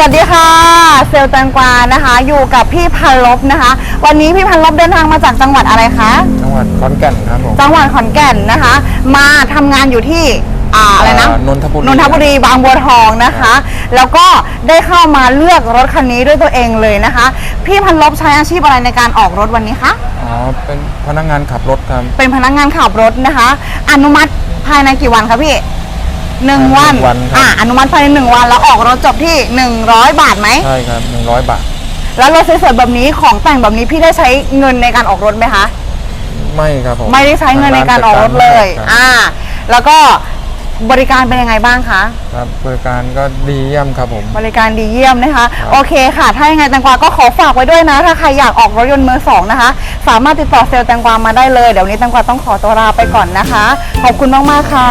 วัสดีค่ะ เซลลแตงกวานะคะ อยู่กับพี่พันลบนะคะ วันนี้พี่พันลบเดินทางมาจากจังหวัดอะไรคะจังหวัดขอนแก่นครับผมจังหวัดขอนแก่นนะคะ มาทำงานอยู่ที่อ่าอะไรนะอ่านนทบุรีนนทบุรีบางบัวทองนะคะ แล้วก็ได้เข้ามาเลือกรถคันนี้ด้วยตัวเองเลยนะคะ พี่พันลบใช้อาชีพอะไรในการออกรถวันนี้คะอ๋อเป็นพนักงานขับรถครับเป็นพนักงานขับรถนะคะ อนุมัติภายในกี่วันคะพี่ หนึ่งวัน หนึ่งวันครับ อ่าอนุมัติภายในหนึ่งวันแล้วออกรถจบที่หนึ่งร้อยบาทไหม ใช่ครับหนึ่งร้อยบาท แล้วรถสวยๆแบบนี้ของแต่งแบบนี้พี่ได้ใช้เงินในการออกรถไหมคะ ไม่ครับผมไม่ได้ใช้เงินในการออกรถเลยครับอ่า แล้วก็บริการเป็นยังไงบ้างคะ ครับบริการก็ดีเยี่ยมครับผม บริการดีเยี่ยมนะคะโอเคค่ะ ถ้ายังไงแตงกวาก็ขอฝากไว้ด้วยนะ ถ้าใครอยากออกรถยนต์มือสองนะคะ สามารถติดต่อเซลล์แตงกวามาได้เลย เดี๋ยววนนี้แตงกวาต้องขอตัวลาไปก่อนนะคะ ขอบคุณมาก ๆ ค่ะ